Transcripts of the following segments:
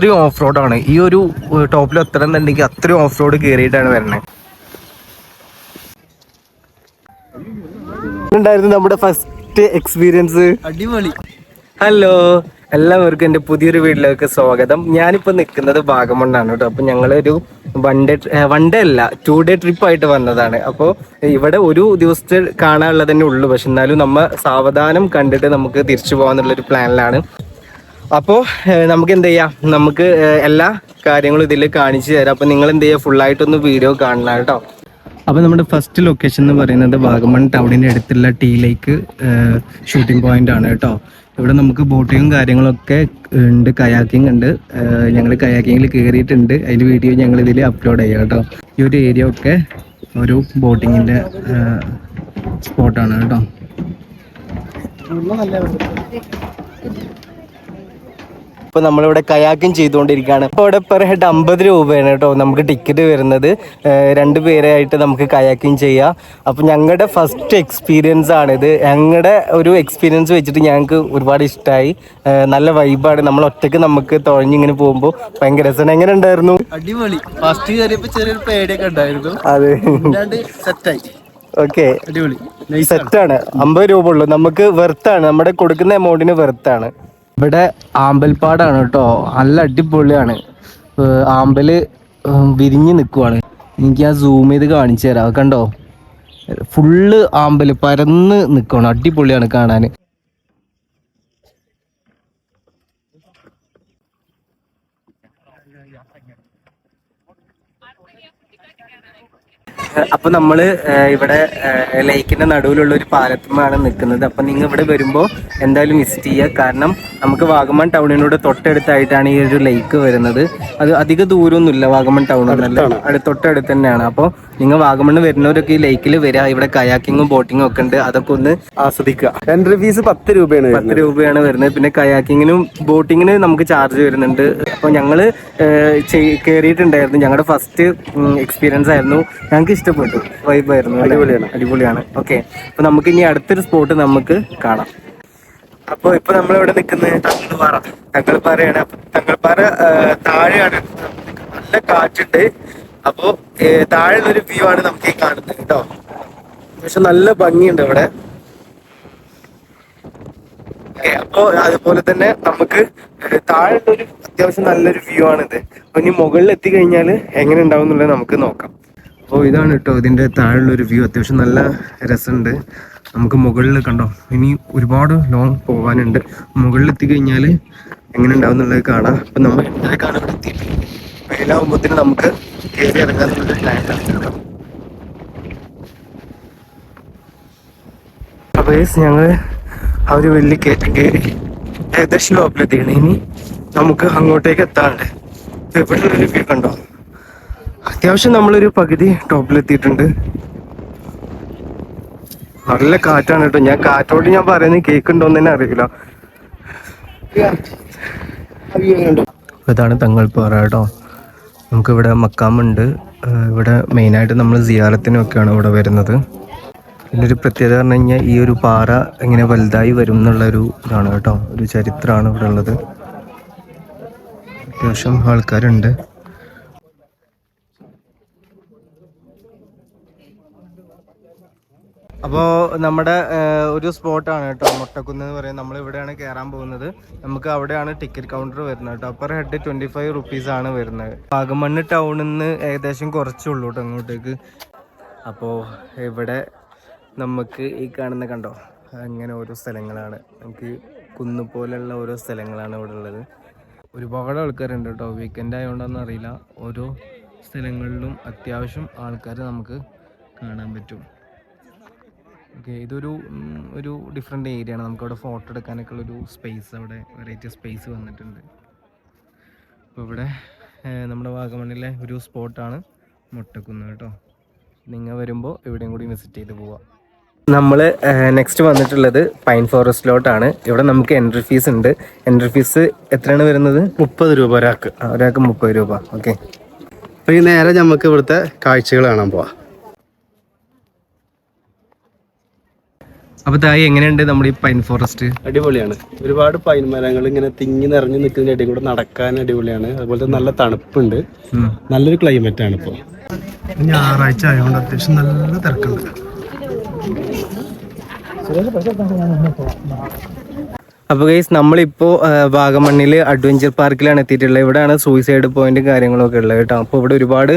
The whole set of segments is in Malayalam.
അത്രയും ഓഫ് റോഡാണ് ഈ ഒരു ടോപ്പിൽ എത്തണമെന്നുണ്ടെങ്കിൽ അത്രയും ഓഫ് റോഡ് കയറിയിട്ടാണ് വരുന്നത് ഉണ്ടായിരുന്നു നമ്മുടെ ഫസ്റ്റ് എക്സ്പീരിയൻസ് അടിപൊളി. ഹലോ എല്ലാവർക്കും എന്റെ പുതിയൊരു വീട്ടിലേക്ക് സ്വാഗതം. ഞാനിപ്പോൾ നിൽക്കുന്നത് ഭാഗമണ്ണാണ് കേട്ടോ. അപ്പോൾ ഞങ്ങളൊരു വൺ ഡേ വൺ ഡേ അല്ല ടു ഡേ ട്രിപ്പ് ആയിട്ട് വന്നതാണ്. അപ്പോൾ ഇവിടെ ഒരു ദിവസത്തെ കാണാനുള്ളത് തന്നെ ഉള്ളൂ. പക്ഷെ എന്നാലും നമ്മൾ സാവധാനം കണ്ടിട്ട് നമുക്ക് തിരിച്ചു പോകാന്നുള്ളൊരു പ്ലാനിലാണ് അപ്പോൾ നമുക്ക് എന്ത് ചെയ്യാം നമുക്ക് എല്ലാ കാര്യങ്ങളും ഇതിൽ കാണിച്ചു തരാം. അപ്പോൾ നിങ്ങൾ എന്ത് ചെയ്യുക ഫുള്ളായിട്ടൊന്ന് വീഡിയോ കാണണം കേട്ടോ. അപ്പോൾ നമ്മുടെ ഫസ്റ്റ് ലൊക്കേഷൻ എന്ന് പറയുന്നത് വാഗമൺ ടൗണിന്റെ അടുത്തുള്ള ടീ ലേക്ക് ഷൂട്ടിംഗ് പോയിന്റ് ആണ് കേട്ടോ. ഇവിടെ നമുക്ക് ബോട്ടിങ്ങും കാര്യങ്ങളൊക്കെ ഉണ്ട് കയാക്കിംഗ് ഉണ്ട്. ഞങ്ങൾ കയാക്കിങ്ങിൽ കയറിയിട്ടുണ്ട് അതിന്റെ വീഡിയോ ഞങ്ങൾ ഇതിൽ അപ്ലോഡ് ചെയ്യാം കേട്ടോ. ഈ ഒരു ഏരിയ ഒക്കെ ഒരു ബോട്ടിങ്ങിന്റെ സ്പോട്ടാണ് കേട്ടോ. ഇപ്പൊ നമ്മളിവിടെ കയാക്കും ചെയ്തുകൊണ്ടിരിക്കുകയാണ്. അപ്പോൾ ഇവിടെ പെർ ഹെഡ് അമ്പത് രൂപയാണ് കേട്ടോ നമുക്ക് ടിക്കറ്റ് വരുന്നത്. രണ്ടു പേരായിട്ട് നമുക്ക് കയാക്കിങ് ചെയ്യാം. അപ്പോൾ ഞങ്ങളുടെ ഫസ്റ്റ് എക്സ്പീരിയൻസ് ആണിത് ഞങ്ങളുടെ ഒരു എക്സ്പീരിയൻസ് വെച്ചിട്ട് ഞങ്ങൾക്ക് ഒരുപാട് ഇഷ്ടമായി നല്ല വൈബാണ് നമ്മൾ ഒറ്റയ്ക്ക് നമുക്ക് തുഴഞ്ഞിങ്ങനെ പോകുമ്പോൾ ഭയങ്കര രസം എങ്ങനെ ഉണ്ടായിരുന്നു? അടിപൊളി. ഫസ്റ്റ് കയറിയപ്പോ ചെറിയൊരു പേടിയൊക്കെ ഉണ്ടായിരുന്നു. അതെ. സെറ്റായി ഓക്കെ. അടിപൊളി. സെറ്റാണ് അമ്പത് രൂപ ഉള്ളു. നമുക്ക് വെർത്താണ് നമ്മുടെ കൊടുക്കുന്ന എമൗണ്ടിന് വെർത്താണ് ഇവിടെ ആമ്പൽപ്പാടാണ് കേട്ടോ. നല്ല അടിപൊളിയാണ്. ആമ്പൽ വിരിഞ്ഞ് നിൽക്കുവാണ് എനിക്ക് ആ സൂം ചെയ്ത് കാണിച്ചു തരാം. കണ്ടോ? ഫുള്ള് ആമ്പൽ പരന്ന് നിൽക്കണം അടിപൊളിയാണ് കാണാൻ. അപ്പൊ നമ്മൾ ഇവിടെ ലൈക്കിന്റെ നടുവിലുള്ള ഒരു പാലത്തുമാണ് നിൽക്കുന്നത്. അപ്പൊ നിങ്ങൾ ഇവിടെ വരുമ്പോൾ എന്തായാലും വിസിറ്റ് ചെയ്യുക. കാരണം നമുക്ക് വാഗമൺ ടൗണിനോട് തൊട്ടടുത്തായിട്ടാണ് ഈ ഒരു ലേക്ക് വരുന്നത്. അത് അധിക ദൂരമൊന്നുമില്ല വാഗമൺ ടൗൺ തൊട്ടടുത്ത് തന്നെയാണ്. അപ്പോൾ നിങ്ങൾ വാഗമണ് വരുന്നവരൊക്കെ ഈ ലേക്കിൽ വരിക. ഇവിടെ കയാക്കിങ്ങും ബോട്ടിങ്ങും ഒക്കെ ഉണ്ട്. അതൊക്കെ ഒന്ന് ആസ്വദിക്കുക. എൻട്രി ഫീസ് പത്ത് രൂപയാണ് പത്ത് രൂപയാണ് വരുന്നത്. പിന്നെ കയാക്കിങ്ങിനും ബോട്ടിങ്ങിന് നമുക്ക് ചാർജ് വരുന്നുണ്ട്. അപ്പോൾ ഞങ്ങൾ കയറിയിട്ടുണ്ടായിരുന്നു ഞങ്ങളുടെ ഫസ്റ്റ് എക്സ്പീരിയൻസ് ആയിരുന്നു. ഞങ്ങൾക്ക് ഇഷ്ടപ്പെട്ടു. വൈബായിരുന്നു അടിപൊളിയാണ്. അടിപൊളിയാണ്. ഓക്കെ അപ്പൊ നമുക്ക് ഇനി അടുത്തൊരു സ്പോട്ട് നമുക്ക് കാണാം. അപ്പൊ ഇപ്പൊ നമ്മളിവിടെ നിൽക്കുന്നത് തങ്ങൾപ്പാറ തങ്ങൾപ്പാറയാണ് തങ്ങൾപ്പാറ താഴെയാണ്. നല്ല കാറ്റുണ്ട്. അപ്പോ താഴെയുള്ള ഒരു വ്യൂ ആണ് നമുക്ക് ഈ കാണുന്നത് കേട്ടോ. പക്ഷെ നല്ല ഭംഗിയുണ്ട് ഇവിടെ അപ്പോ അതുപോലെ തന്നെ നമുക്ക് താഴെ ഒരു അത്യാവശ്യം നല്ലൊരു വ്യൂ ആണിത്. അപ്പൊ ഇനി മുകളിൽ എത്തിക്കഴിഞ്ഞാൽ എങ്ങനെ ഉണ്ടാവും എന്നുള്ളത് നമുക്ക് നോക്കാം. അപ്പോൾ ഇതാണ് കേട്ടോ ഇതിന്റെ താഴെയുള്ള ഒരു വ്യൂ അത്യാവശ്യം നല്ല രസമുണ്ട്. നമുക്ക് മുകളിൽ കണ്ടോ ഇനി ഒരുപാട് ലോങ് പോകാനുണ്ട്. മുകളിൽ എത്തിക്കഴിഞ്ഞാൽ എങ്ങനെ ഉണ്ടാവും എന്നുള്ളത് കാണാം. അപ്പൊ നമ്മൾ എന്തായാലും കാണാൻ എത്തിയിട്ടുള്ളത് വെയിലാവുമ്പോഴത്തേന് നമുക്ക് കയറി ഇറങ്ങാനുള്ള പ്ലാനാണ് കേട്ടോ അപ്പൊ ഏസ് ഞങ്ങൾ ആ ഒരു വലിയ കയറ്റം കയറി ഏകദേശം ലോപ്പിലെത്തിയാണ് ഇനി നമുക്ക് അങ്ങോട്ടേക്ക് എത്താണ്ട് ഇവിടെ ഒരു വ്യൂ കണ്ടോ? അത്യാവശ്യം നമ്മളൊരു പകുതി ടോപ്പിലെത്തിയിട്ടുണ്ട്. നല്ല കാറ്റാണ് കേട്ടോ. ഞാൻ കാറ്റോട് ഞാൻ പറയുന്നത് കേൾക്കുണ്ടോന്ന് തന്നെ അറിയില്ല. ഇതാണ് പാറ കേട്ടോ. നമുക്കിവിടെ മക്കാമുണ്ട്. ഇവിടെ മെയിനായിട്ട് നമ്മൾ സിയാറത്തിനൊക്കെയാണ് ഇവിടെ വരുന്നത്. ഇതിന്റെ ഒരു പ്രത്യേകത പറഞ്ഞു കഴിഞ്ഞാൽ ഈ ഒരു പാറ ഇങ്ങനെ വലുതായി വരും എന്നുള്ളൊരു ഇതാണ് കേട്ടോ. ഒരു ചരിത്രമാണ് ഇവിടെ ഉള്ളത്. അത്യാവശ്യം ആൾക്കാരുണ്ട്. അപ്പോൾ നമ്മുടെ ഒരു സ്പോട്ടാണ് കേട്ടോ. മുട്ടക്കുന്ന് എന്ന് പറയുന്നത്. നമ്മൾ ഇവിടെയാണ് കയറാൻ പോകുന്നത്. നമുക്ക് അവിടെയാണ് ടിക്കറ്റ് കൗണ്ടർ വരുന്നത് കേട്ടോ. Upper head twenty five rupees ആണ് വരുന്നത്. വാഗമണ്ണ് ടൗണിൽ നിന്ന് ഏകദേശം കുറച്ചുള്ളൂ കേട്ടോ അങ്ങോട്ടേക്ക്. അപ്പോൾ ഇവിടെ നമുക്ക് ഈ കാണുന്ന കണ്ടോ? അങ്ങനെ ഓരോ സ്ഥലങ്ങളാണ്. നമുക്ക് കുന്ന് പോലെയുള്ള ഓരോ സ്ഥലങ്ങളാണ് ഇവിടെ ഉള്ളത്. ഒരുപാട് ആൾക്കാരുണ്ട് കേട്ടോ. വീക്കെൻഡ് ആയതുകൊണ്ടൊന്നും അറിയില്ല. ഓരോ സ്ഥലങ്ങളിലും അത്യാവശ്യം ആൾക്കാർ നമുക്ക് കാണാൻ പറ്റും. ഓക്കെ ഇതൊരു ഒരു ഡിഫറെന്റ് ഏരിയ ആണ്. നമുക്കവിടെ ഫോട്ടോ എടുക്കാനൊക്കെ ഉള്ളൊരു സ്പേസ് അവിടെ വെറൈറ്റി സ്പേസ് വന്നിട്ടുണ്ട്. അപ്പോൾ ഇവിടെ നമ്മുടെ വാഗമണ്ണിലെ ഒരു സ്പോട്ടാണ് മുട്ടക്കുന്ന് കേട്ടോ. നിങ്ങൾ വരുമ്പോൾ ഇവിടെയും കൂടി വിസിറ്റ് ചെയ്ത് പോവാം. നമ്മൾ നെക്സ്റ്റ് വന്നിട്ടുള്ളത് പൈൻ ഫോറസ്റ്റിലോട്ടാണ് ഇവിടെ നമുക്ക് എൻട്രി ഫീസ് ഉണ്ട്. എൻട്രി ഫീസ് എത്രയാണ് വരുന്നത്? മുപ്പത് രൂപ ഒരാൾക്ക്. ഒരാൾക്ക് മുപ്പത് രൂപ. ഓക്കെ അപ്പോൾ ഈ നേരെ നമുക്ക് ഇവിടുത്തെ കാഴ്ചകൾ കാണാൻ പോവാം. അപ്പൊ തായി എങ്ങനെയുണ്ട് നമ്മുടെ ഈ പൈൻ ഫോറസ്റ്റ് അടിപൊളിയാണ്. ഒരുപാട് പൈൻ മരങ്ങൾ ഇങ്ങനെ തിങ്ങി നിറഞ്ഞു നിൽക്കുന്നതിന്റെ ഇടയിൽ കൂടെ നടക്കാൻ അടിപൊളിയാണ്. അതുപോലെ തന്നെ നല്ല തണുപ്പുണ്ട്. നല്ലൊരു ക്ലൈമറ്റ് ആണ് ഇപ്പോൾ ഞായറാഴ്ച ആയതുകൊണ്ട് അത്യാവശ്യം നല്ല തിരക്കുണ്ട്. അപ്പോൾ ഗൈസ് നമ്മളിപ്പോൾ വാഗമണ്ണിൽ അഡ്വഞ്ചർ പാർക്കിലാണ് എത്തിയിട്ടുള്ളത്. ഇവിടെയാണ് സൂയിസൈഡ് പോയിന്റും കാര്യങ്ങളൊക്കെ ഉള്ളത് കേട്ടോ. അപ്പോൾ ഇവിടെ ഒരുപാട്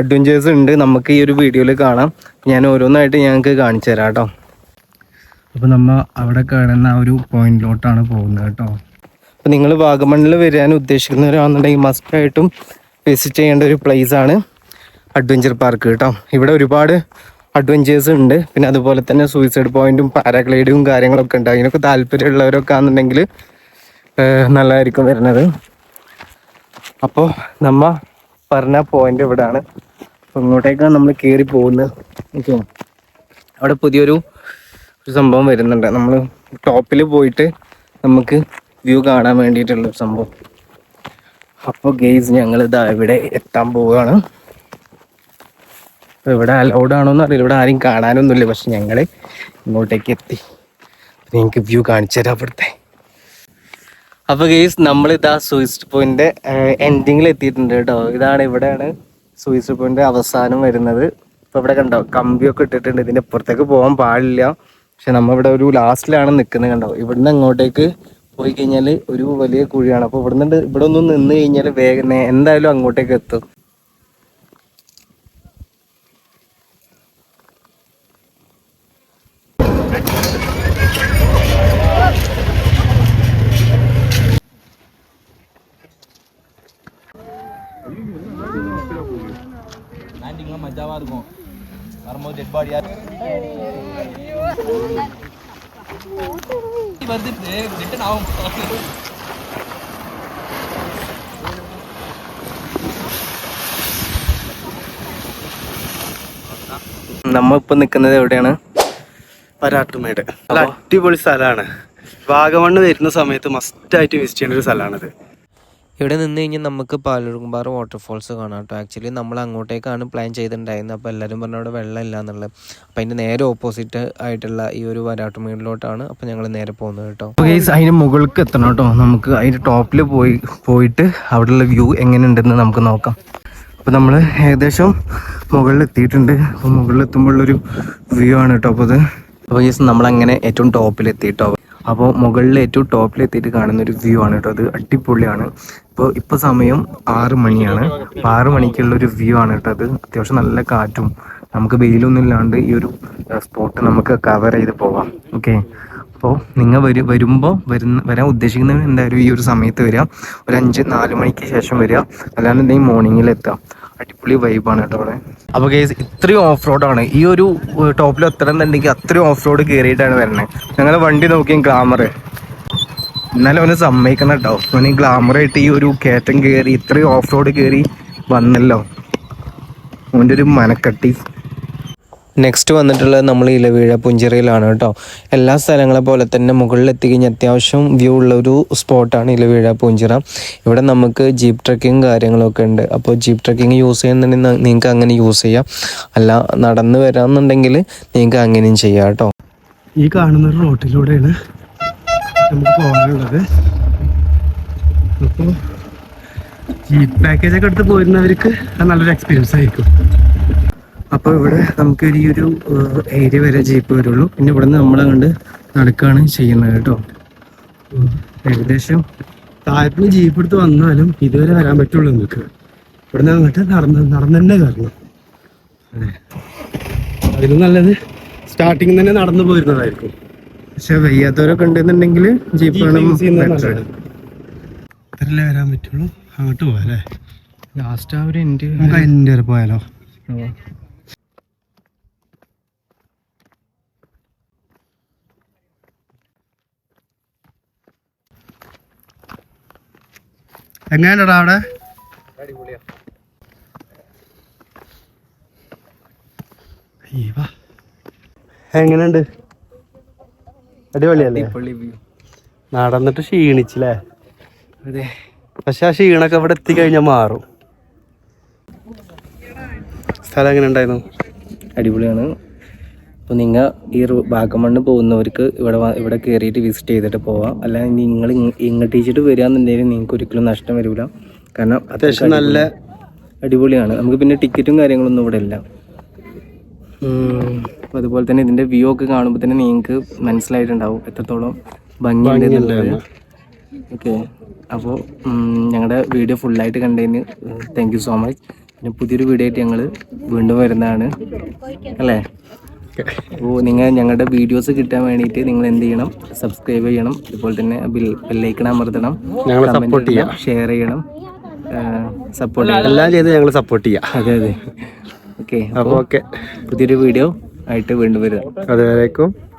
അഡ്വഞ്ചേഴ്സ് ഉണ്ട്. നമുക്ക് ഈ ഒരു വീഡിയോയിൽ കാണാം. ഞാൻ ഓരോന്നായിട്ട് ഞങ്ങൾക്ക് കാണിച്ചു തരാം കേട്ടോ. അപ്പോൾ നമ്മൾ അവിടെ കാണുന്ന ആ ഒരു പോയിന്റിലോട്ടാണ് പോകുന്നത് കേട്ടോ. അപ്പോൾ നിങ്ങൾ വാഗമണ്ണിൽ വരാൻ ഉദ്ദേശിക്കുന്നവരാണെന്നുണ്ടെങ്കിൽ മസ്റ്റായിട്ടും വിസിറ്റ് ചെയ്യേണ്ട ഒരു പ്ലേസ് ആണ് അഡ്വഞ്ചർ പാർക്ക് കേട്ടോ. ഇവിടെ ഒരുപാട് അഡ്വഞ്ചേഴ്സ് ഉണ്ട്. പിന്നെ അതുപോലെ തന്നെ സൂയിസൈഡ് പോയിന്റും പാരാഗ്ലൈഡും കാര്യങ്ങളൊക്കെ ഉണ്ട്. അതിനൊക്കെ താല്പര്യമുള്ളവരൊക്കെ ആണെന്നുണ്ടെങ്കിൽ നല്ലതായിരിക്കും വരുന്നത്. അപ്പോൾ നമ്മ പറഞ്ഞ പോയിന്റ് ഇവിടെയാണ് അപ്പോൾ ഇങ്ങോട്ടേക്കാണ് നമ്മൾ കയറി പോകുന്നത്. അവിടെ പുതിയൊരു ഒരു സംഭവം വരുന്നുണ്ട്. നമ്മൾ ടോപ്പിൽ പോയിട്ട് നമുക്ക് വ്യൂ കാണാൻ വേണ്ടിയിട്ടുള്ളൊരു സംഭവം. അപ്പോൾ ഗെയ്സ് ഞങ്ങൾ ഇതാ ഇവിടെ എത്താൻ പോവുകയാണ് അപ്പോൾ ഇവിടെ അലൗഡ് ആണോന്ന് അറിയില്ല. ഇവിടെ ആരും കാണാനൊന്നുമില്ല. പക്ഷെ ഞങ്ങൾ ഇങ്ങോട്ടേക്ക് എത്തി. നിങ്ങൾക്ക് വ്യൂ കാണിച്ചു തരാം അവിടുത്തെ. അപ്പോൾ ഗെയ്സ് നമ്മൾ ഇതാ സൂയിസ്റ്റ് പോയിന്റ് എൻഡിങ്ങിൽ എത്തിയിട്ടുണ്ട് കേട്ടോ. ഇതാണ് ഇവിടെയാണ് സൂയിസ്റ്റ് പോയിന്റെ അവസാനം വരുന്നത്. ഇപ്പോൾ ഇവിടെ കണ്ടോ? കമ്പിയൊക്കെ ഇട്ടിട്ടുണ്ട്. ഇതിന്റെ പുറത്തേക്ക് പോകാൻ പാടില്ല. പക്ഷെ നമ്മ ഇവിടെ ഒരു ലാസ്റ്റിലാണ് നിൽക്കുന്നത് കണ്ടോ? ഇവിടുന്ന് അങ്ങോട്ടേക്ക് പോയി കഴിഞ്ഞാൽ ഒരു വലിയ കുഴിയാണ്. അപ്പോൾ ഇവിടുന്ന് ഇവിടെ ഒന്ന് നിന്ന് കഴിഞ്ഞാൽ വേഗം എന്തായാലും അങ്ങോട്ടേക്ക് എത്തും. നമ്മ ഇപ്പൊ നിക്കുന്നത് എവിടെയാണ്? പരാട്ടുമേട്. നല്ല അടിപൊളി സ്ഥലമാണ്. വാഗമണ്ണ് വരുന്ന സമയത്ത് മസ്റ്റായിട്ട് വിസിറ്റ് ചെയ്യേണ്ട ഒരു സ്ഥലമാണിത്. ഇവിടെ നിന്ന് കഴിഞ്ഞാൽ നമുക്ക് പാലൂർക്കുംപാറ വാട്ടർഫോൾസ് കാണാം കേട്ടോ. ആക്ച്വലി നമ്മൾ അങ്ങോട്ടേക്കാണ് പ്ലാൻ ചെയ്തിട്ടുണ്ടായിരുന്നത്. അപ്പോൾ എല്ലാവരും പറഞ്ഞു അവിടെ വെള്ളം ഇല്ല എന്നുള്ളത്. അപ്പോൾ അതിന്റെ നേരെ ഓപ്പോസിറ്റ് ആയിട്ടുള്ള ഈ ഒരു വരാട്ടുമേടിലോട്ടാണ് അപ്പോൾ ഞങ്ങൾ നേരെ പോകുന്നത് കേട്ടോ. അതിന് മുകൾക്ക് എത്തണം കേട്ടോ. നമുക്ക് അതിന്റെ ടോപ്പിൽ പോയി പോയിട്ട് അവിടെയുള്ള വ്യൂ എങ്ങനെയുണ്ടെന്ന് നമുക്ക് നോക്കാം. അപ്പോൾ നമ്മൾ ഏകദേശം മുകളിൽ എത്തിയിട്ടുണ്ട്. അപ്പോൾ മുകളിൽ എത്തുമ്പോഴുള്ളൊരു വ്യൂ ആണ് കേട്ടോ അപ്പോൾ അത് അപ്പോൾ ഗൈസ് നമ്മളങ്ങനെ ഏറ്റവും ടോപ്പിൽ എത്തിയിട്ടോ. അപ്പോൾ മുകളിൽ ഏറ്റവും ടോപ്പിൽ എത്തിയിട്ട് കാണുന്ന ഒരു വ്യൂ ആണ് കേട്ടോ. അത് അടിപൊളിയാണ്. ഇപ്പോൾ ഇപ്പോൾ സമയം ആറ് മണിയാണ്. അപ്പോൾ ആറ് മണിക്കുള്ള ഒരു വ്യൂ ആണ് കേട്ടോ അത്. അത്യാവശ്യം നല്ല കാറ്റും നമുക്ക് വെയിലൊന്നും ഇല്ലാണ്ട് ഈ ഒരു സ്പോട്ട് നമുക്ക് കവർ ചെയ്ത് പോവാം. ഓക്കെ അപ്പോൾ നിങ്ങൾ വരും വരുമ്പോൾ വരുന്ന വരാൻ ഉദ്ദേശിക്കുന്നവർ എന്തായാലും ഈ ഒരു സമയത്ത് വരിക ഒരു അഞ്ച് നാല് മണിക്ക് ശേഷം വരിക അല്ലാന്നുണ്ടെങ്കിൽ മോർണിംഗിൽ എത്താം. അടിപൊളി വൈബാണ് കേട്ടോ അവിടെ. അപ്പോൾ കേസ് ഇത്രയും ഓഫ് റോഡാണ് ഈ ഒരു ടോപ്പിൽ എത്തണം എന്നുണ്ടെങ്കിൽ അത്രയും ഓഫ് റോഡ് കയറിയിട്ടാണ് വരുന്നത് ഞങ്ങൾ വണ്ടി നോക്കിയും ഗ്ലാമർ എന്നാലും അവന് സമ്മതിക്കണം കേട്ടോ. അവന് ഗ്ലാമറായിട്ട് ഈ ഒരു കയറ്റം കയറി ഇത്രയും ഓഫ് റോഡ് കയറി വന്നല്ലോ. അവന്റെ ഒരു മനക്കട്ടി. നെക്സ്റ്റ് വന്നിട്ടുള്ളത് നമ്മൾ ഇലവീഴ പുഞ്ചിറയിലാണ് കേട്ടോ. എല്ലാ സ്ഥലങ്ങളെ പോലെ തന്നെ മുകളിൽ എത്തിക്കഴിഞ്ഞാൽ അത്യാവശ്യം വ്യൂ ഉള്ള ഒരു സ്പോട്ടാണ് ഇലവീഴ പുഞ്ചിറ ഇവിടെ നമുക്ക് ജീപ്പ് ട്രക്കിങ് കാര്യങ്ങളൊക്കെ ഉണ്ട്. അപ്പോൾ ജീപ്പ് ട്രക്കിങ് യൂസ് ചെയ്യുന്നുണ്ടെങ്കിൽ നിങ്ങൾക്ക് അങ്ങനെ യൂസ് ചെയ്യാം. അല്ല നടന്ന് വരാമെന്നുണ്ടെങ്കിൽ നിങ്ങൾക്ക് അങ്ങനെയും ചെയ്യാം കേട്ടോ. ഈ കാണുന്ന റോട്ടിലൂടെയാണ് നമുക്ക് പോകാനുള്ളത് അപ്പോൾ ജീപ്പ് പാക്കേജ് ഒക്കെ എടുത്ത് പോരുന്നവർക്ക് അത് നല്ലൊരു എക്സ്പീരിയൻസ് ആയിരിക്കും. അപ്പോൾ ഇവിടെ നമുക്ക് ഈ ഒരു ഏരിയ വരെ ജീപ്പ് വരുള്ളൂ. പിന്നെ ഇവിടെ നിന്ന് നമ്മളെ കണ്ട് നടക്കുകയാണ് ചെയ്യുന്നത് കേട്ടോ. ഏകദേശം താഴ്ന്ന് ജീപ്പ് എടുത്ത് വന്നാലും ഇതുവരെ വരാൻ പറ്റുള്ളൂ നിങ്ങൾക്ക് ഇവിടെ നിന്ന് വന്നിട്ട് നടന്ന് നടന്നെ അതെ അതിലും നല്ലത് സ്റ്റാർട്ടിങ് തന്നെ നടന്നു പോയിരുന്നതായിരിക്കും പക്ഷെ വയ്യാത്തവരൊക്കെ ഉണ്ടെന്നുണ്ടെങ്കിൽ ജീപ്പാണ് അത്രല്ലേ വരാൻ പറ്റുള്ളൂ? അങ്ങോട്ട് പോവാം അല്ലേ? ലാസ്റ്റ് ആ ഒരു എന്റെ നമുക്ക് അതിന്റെ വരെ പോയാലോ? എങ്ങനെയുണ്ടടാ അവിടെ? എങ്ങനെയുണ്ട്? അടിപൊളിയല്ലേ? നടന്നിട്ട് ക്ഷീണിച്ചില്ലേ? അതെ. പക്ഷെ ആ ക്ഷീണൊക്കെ ഇവിടെ എത്തിക്കഴിഞ്ഞാൽ മാറും. സ്ഥലം എങ്ങനെ ഉണ്ടായിരുന്നു? അടിപൊളിയാണ്. അപ്പോൾ നിങ്ങൾ ഈ വാഗമണ്ണ് പോകുന്നവർക്ക് ഇവിടെ ഇവിടെ കയറിയിട്ട് വിസിറ്റ് ചെയ്തിട്ട് പോവാം. അല്ലാതെ നിങ്ങൾ ഇങ്ങോട്ടേച്ചിട്ട് വരികയെന്നുണ്ടെങ്കിൽ നിങ്ങൾക്ക് ഒരിക്കലും നഷ്ടം വരില്ല കാരണം അത്യാവശ്യം നല്ല അടിപൊളിയാണ്. നമുക്ക് പിന്നെ ടിക്കറ്റും കാര്യങ്ങളൊന്നും ഇവിടെ ഇല്ല. അപ്പോൾ അതുപോലെ തന്നെ ഇതിന്റെ വ്യൂ ഒക്കെ കാണുമ്പോൾ തന്നെ നിങ്ങൾക്ക് മനസ്സിലായിട്ടുണ്ടാവും എത്രത്തോളം ഭംഗിയുണ്ട് എന്നുള്ളത്. ഓക്കെ അപ്പോൾ ഞങ്ങളുടെ വീഡിയോ ഫുള്ളായിട്ട് കണ്ടതിന് താങ്ക് യു സോ മച്ച് പിന്നെ പുതിയൊരു വീഡിയോ ആയിട്ട് ഞങ്ങൾ വീണ്ടും വരുന്നതാണ്. അല്ലേ? അപ്പോൾ നിങ്ങൾ ഞങ്ങളുടെ വീഡിയോസ് കിട്ടാൻ വേണ്ടിയിട്ട് നിങ്ങൾ എന്ത് ചെയ്യണം? സബ്സ്ക്രൈബ് ചെയ്യണം. അതുപോലെ തന്നെ ബിൽ ബെല്ലൈക്കൺ അമർത്തണം. സപ്പോർട്ട് ചെയ്യാം. ഷെയർ ചെയ്യണം. സപ്പോർട്ട് എല്ലാം ചെയ്ത് ഞങ്ങൾ സപ്പോർട്ട് ചെയ്യാം. അതെ അതെ. ഓക്കെ അപ്പോൾ ഓക്കെ പുതിയൊരു വീഡിയോ ആയിട്ട് വീണ്ടും വരിക അതുവരേക്കും